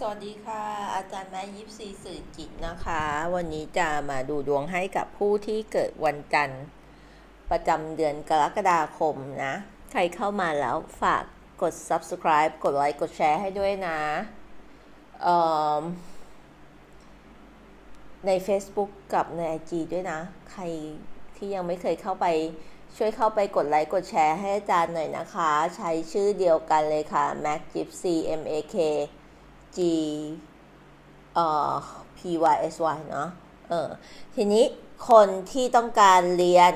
สวัสดีค่ะ อาจารย์แม่ยิปซีสื่อจิตนะคะ วันนี้จะมาดูดวงให้กับผู้ที่เกิดวันจันทร์ ประจำเดือนกรกฎาคมนะ ใครเข้ามาแล้วฝากกด subscribe กดไลค์กดแชร์ให้ด้วยนะใน Facebook กับใน IG ด้วยนะ ใครที่ยังไม่เคยเข้าไปช่วยเข้าไปกดไลค์กดแชร์ให้อาจารย์หน่อยนะคะ ใช้ชื่อเดียวกันเลยค่ะ Mac Gypsy M A K G เอ่อ P Y S Y เนาะเออทีนี้คนที่ต้องการเรียน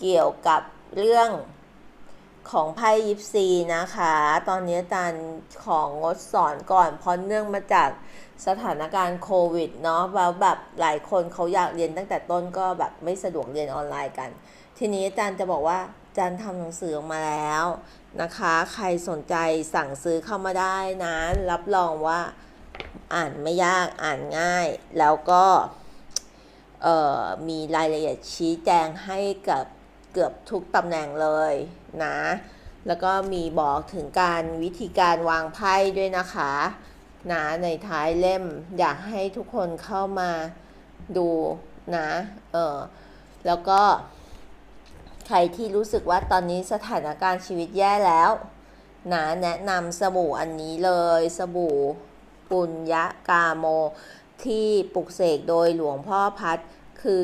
เกี่ยวกับเรื่องของไพ่ยิปซีนะคะ ตอนนี้อาจารย์ของงดสอนก่อน เพราะเนื่องมาจากสถานการณ์โควิดเนาะแล้วแบบหลายคนเขาอยากเรียนตั้งแต่ต้นก็แบบไม่สะดวกเรียนออนไลน์กัน ทีนี้อาจารย์จะบอกว่าอาจารย์ทำหนังสือออกมาแล้ว นะคะ ใครสนใจสั่งซื้อเข้ามาได้นะ รับรองว่าอ่านไม่ยากอ่านง่าย แล้วก็มีรายละเอียดชี้แจงให้กับเกือบทุกตำแหน่งเลยนะ แล้วก็มีบอกถึงการวิธีการวางไพ่ด้วยนะคะนะในท้ายเล่มอยากให้ทุกคนเข้ามาดูนะ เออแล้วก็ ใครที่รู้สึกว่าตอนนี้สถานการณ์ชีวิตแย่แล้วนะแนะนำสบู่อันนี้เลยสบู่ปุญญกาโม ที่ปลุกเสกโดยหลวงพ่อพัดคือ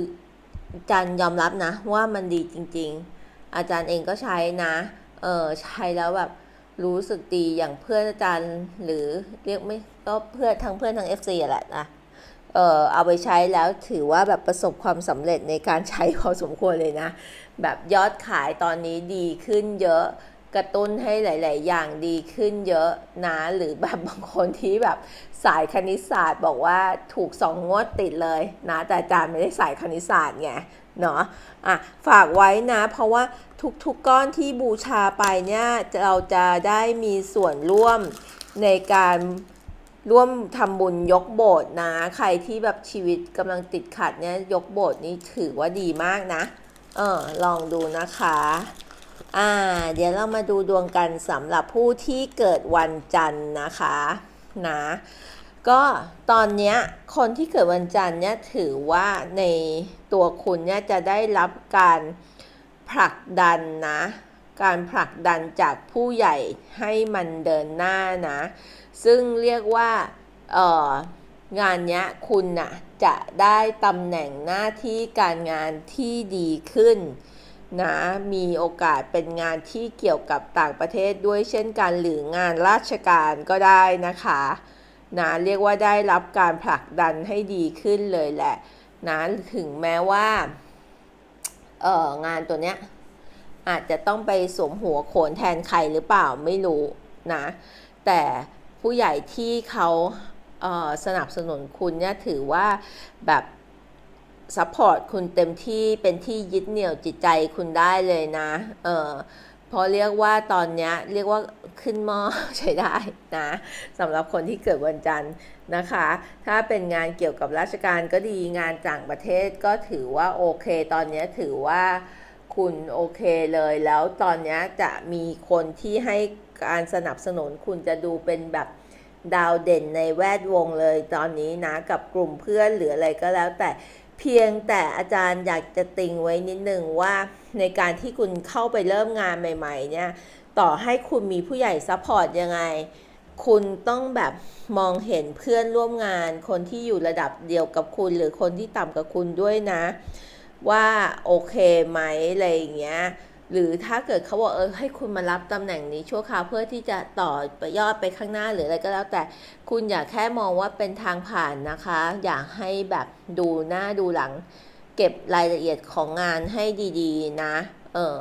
อาจารย์ยอมรับนะว่ามันดีจริง ๆ อาจารย์เองก็ใช้นะ เออใช้แล้วแบบรู้สึกดีอย่างเพื่อนอาจารย์หรือเรียกไม่ก็เพื่อนทั้งเพื่อนทั้ง FC อะแหละนะเออเอาไปใช้แล้วถือว่าแบบประสบความสำเร็จในการใช้พอสมควรเลยนะ แบบยอดขายตอนนี้ดีขึ้นเยอะกระตุ้นให้หลาย ๆ อย่างดีขึ้นเยอะนะหรือแบบบางคนที่แบบสายคณิตศาสตร์บอกว่าถูกสองงวดติดเลยนะแต่อาจารย์ไม่ได้สายคณิตศาสตร์ไงเนาะอะฝากไว้นะ เพราะว่าทุก ๆ ก้อนที่บูชาไปเนี่ยเราจะได้มีส่วนร่วมในการร่วมทำบุญยกโบสถ์นะ ใครที่แบบชีวิตกำลังติดขัดเนี่ยยกโบสถ์นี้ถือว่าดีมากนะ เออลองดูนะคะ อ่า เดี๋ยวเรามาดูดวงกันสำหรับผู้ที่เกิดวันจันทร์นะคะนะก็ตอนเนี้ยคนที่เกิดวันจันทร์เนี่ยถือว่าในตัวคุณเนี่ยจะได้รับการผลักดันนะ การผลักดันจากผู้ใหญ่ให้มันเดินหน้านะ ซึ่งเรียกว่าเออ งานเนี้ยคุณน่ะจะได้ตำแหน่งหน้าที่การงานที่ดีขึ้นนะมีโอกาสเป็นงานที่เกี่ยวกับต่างประเทศด้วยเช่นกันหรืองานราชการก็ได้นะคะนะเรียกว่าได้รับการผลักดันให้ดีขึ้นเลยแหละนะถึงแม้ว่าเอองานตัวเนี้ยอาจจะต้องไปสวมหัวโขนแทนใครหรือเปล่าไม่รู้นะแต่ผู้ใหญ่ที่เขา สนับสนุนคุณเนี่ยถือว่าแบบซัพพอร์ตคุณเต็มที่เป็นที่ยึดเหนี่ยวจิตใจคุณได้เลยนะ เออพราะเรียกว่าตอนเนี้ยเรียกว่าขึ้นหม้อใช้ได้นะสำหรับคนที่เกิดวันจันทร์นะคะ ถ้าเป็นงานเกี่ยวกับราชการก็ดีงานต่างประเทศก็ถือว่าโอเค ตอนนี้ถือว่าคุณโอเคเลยแล้วตอนนี้จะมีคนที่ให้การสนับสนุนคุณจะดูเป็นแบบ ดาวเด่นในแวดวงเลยตอนนี้นะกับกลุ่มเพื่อนหรืออะไรก็แล้วแต่เพียงแต่อาจารย์อยากจะติงไว้นิดนึงว่าในการที่คุณเข้าไปเริ่มงานใหม่ ๆ เนี่ย ต่อให้คุณมีผู้ใหญ่ซัพพอร์ตยังไง คุณต้องแบบมองเห็นเพื่อนร่วมงาน คนที่อยู่ระดับเดียวกับคุณ หรือคนที่ต่ำกับคุณด้วยนะ ว่าโอเคไหมอะไรอย่างเงี้ย หรือถ้าเกิดเขาบอกเออให้คุณมารับตำแหน่งนี้ชั่วคราวเพื่อที่จะต่อยอดไปข้างหน้าหรืออะไรก็แล้วแต่คุณอย่าแค่มองว่าเป็นทางผ่านนะคะ อยากให้แบบดูหน้าดูหลัง เก็บรายละเอียดของงานให้ดีๆ นะ เออ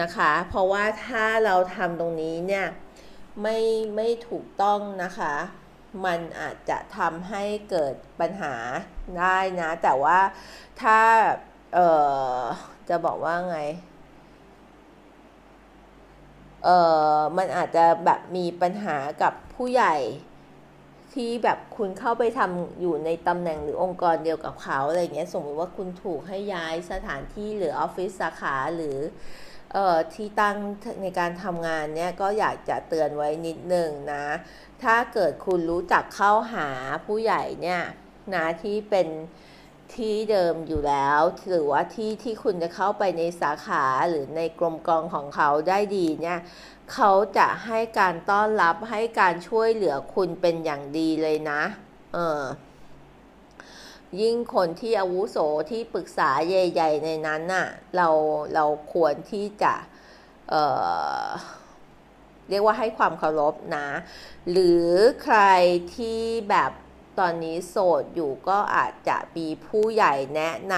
นะคะ เพราะว่าถ้าเราทำตรงนี้เนี่ยไม่ไม่ถูกต้องนะคะ มันอาจจะทำให้เกิดปัญหาได้นะ แต่ว่าถ้า เออจะบอกว่าไง เออมันอาจจะแบบมีปัญหากับผู้ใหญ่ที่แบบคุณเข้าไปทำอยู่ในตำแหน่งหรือองค์กรเดียวกับเขาอะไรเงี้ยสมมติว่าคุณถูกให้ย้ายสถานที่หรือออฟฟิศสาขาหรือเอ่อที่ตั้งในการทำงานเนี่ยก็อยากจะเตือนไว้นิดหนึ่งนะ ถ้าเกิดคุณรู้จักเข้าหาผู้ใหญ่เนี่ยนะที่เป็น ที่เดิมอยู่แล้ว หรือว่าที่ที่คุณจะเข้าไปในสาขาหรือในกรมกองของเขาได้ดีเนี่ยเขาจะให้การต้อนรับให้การช่วยเหลือคุณเป็นอย่างดีเลยนะ เออยิ่งคนที่อาวุโสที่ปรึกษาใหญ่ ๆ ในนั้นน่ะเราเราควรที่จะ เอ่อ เรียกว่าให้ความเคารพนะ หรือใครที่แบบ ตอนนี้โสดอยู่ก็อาจจะมีผู้ใหญ่แนะน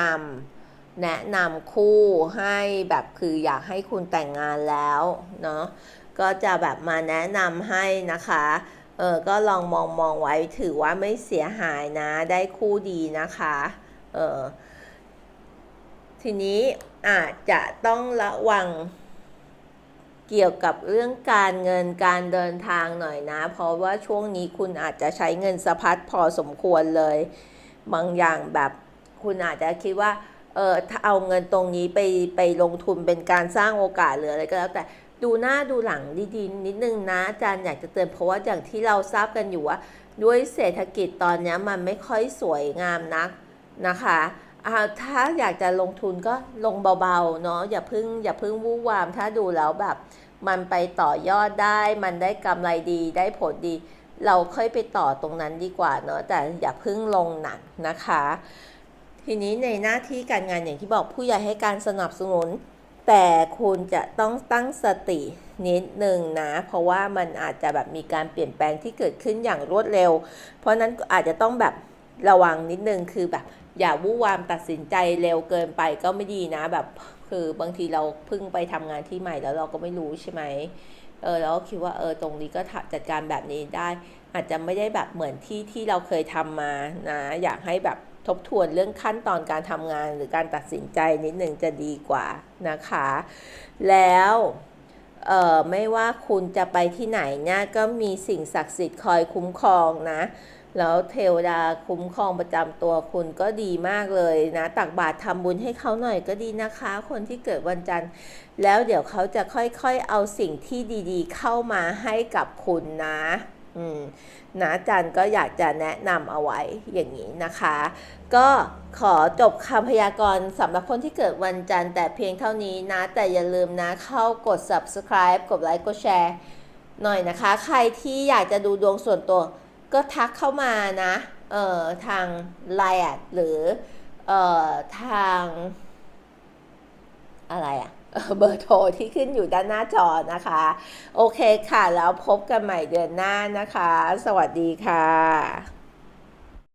ำแนะนำคู่ให้แบบคืออยากให้คุณแต่งงานแล้วเนาะก็จะแบบมาแนะนำให้นะคะเออก็ลองมองมองไว้ถือว่าไม่เสียหายนะได้คู่ดีนะคะเออทีนี้อาจจะต้องระวัง เกี่ยวกับเรื่องการเงินการเดินทางหน่อยนะ เพราะว่าช่วงนี้คุณอาจจะใช้เงินสะพัดพอสมควรเลย บางอย่างแบบคุณอาจจะคิดว่าเออถ้าเอาเงินตรงนี้ไปไปลงทุนเป็นการสร้างโอกาสหรืออะไรก็แล้วแต่ดูหน้าดูหลังดีๆนิดนึงนะอาจารย์อยากจะเตือนเพราะว่าอย่างที่เราทราบกันอยู่ว่า ด้วยเศรษฐกิจตอนนี้มันไม่ค่อยสวยงามนักนะคะ ถ้าอยากจะลงทุนก็ลงเบาๆเนาะอย่าพึ่งอย่าพึ่งวู่วาม ถ้าดูแล้วแบบ มันไปต่อยอดได้ มันได้กำไรดีได้ผลดี เราค่อยไปต่อตรงนั้นดีกว่าเนาะแต่อย่าพึ่งลงหนักนะคะ ทีนี้ในหน้าที่การงานอย่างที่บอกผู้ใหญ่ให้การสนับสนุน แต่คุณจะต้องตั้งสตินิดหนึ่งนะ เพราะว่ามันอาจจะแบบมีการเปลี่ยนแปลงที่เกิดขึ้นอย่างรวดเร็ว เพราะนั้นอาจจะต้องแบบระวังนิดนึงคือแบบ อย่าวู่วามตัดสินใจเร็วเกินไปก็ไม่ดีนะ แบบคือบางทีเราเพิ่งไปทำงานที่ใหม่แล้วเราก็ไม่รู้ใช่ไหมเออแล้วก็คิดว่าเออตรงนี้ก็จัดการแบบนี้ได้ อาจจะไม่ได้แบบเหมือนที่ที่เราเคยทำมานะอยากให้แบบทบทวนเรื่องขั้นตอนการทำงานหรือการตัดสินใจนิดหนึ่งจะดีกว่านะคะ แล้วเอ่อไม่ว่าคุณจะไปที่ไหนเนี่ยก็มีสิ่งศักดิ์สิทธิ์คอยคุ้มครองนะ แล้วเทวดาคุ้มครองประจำตัวคุณก็ดีมากเลยนะ ตักบาตรทำบุญให้เขาหน่อยก็ดีนะคะ คนที่เกิดวันจันทร์ แล้วเดี๋ยวเขาจะค่อยๆเอาสิ่งที่ดีๆ เข้ามาให้กับคุณนะนะจันก็อยากจะแนะนำเอาไว้อย่างนี้นะคะ ก็ขอจบคำพยากรณ์สำหรับคนที่เกิดวันจันทร์แต่เพียงเท่านี้นะ แต่อย่าลืมนะเข้ากด subscribe กดไลค์กดแชร์หน่อยนะคะ ใครที่อยากจะดูดวงส่วนตัว ก็ทักเข้ามานะเอ่อทางไลน์หรือเอ่อทางอะไรอะเอ่อเบอร์โทรที่ขึ้นอยู่ด้านหน้าจอนะคะ โอเคค่ะ แล้วพบกันใหม่เดือนหน้านะคะ สวัสดีค่ะ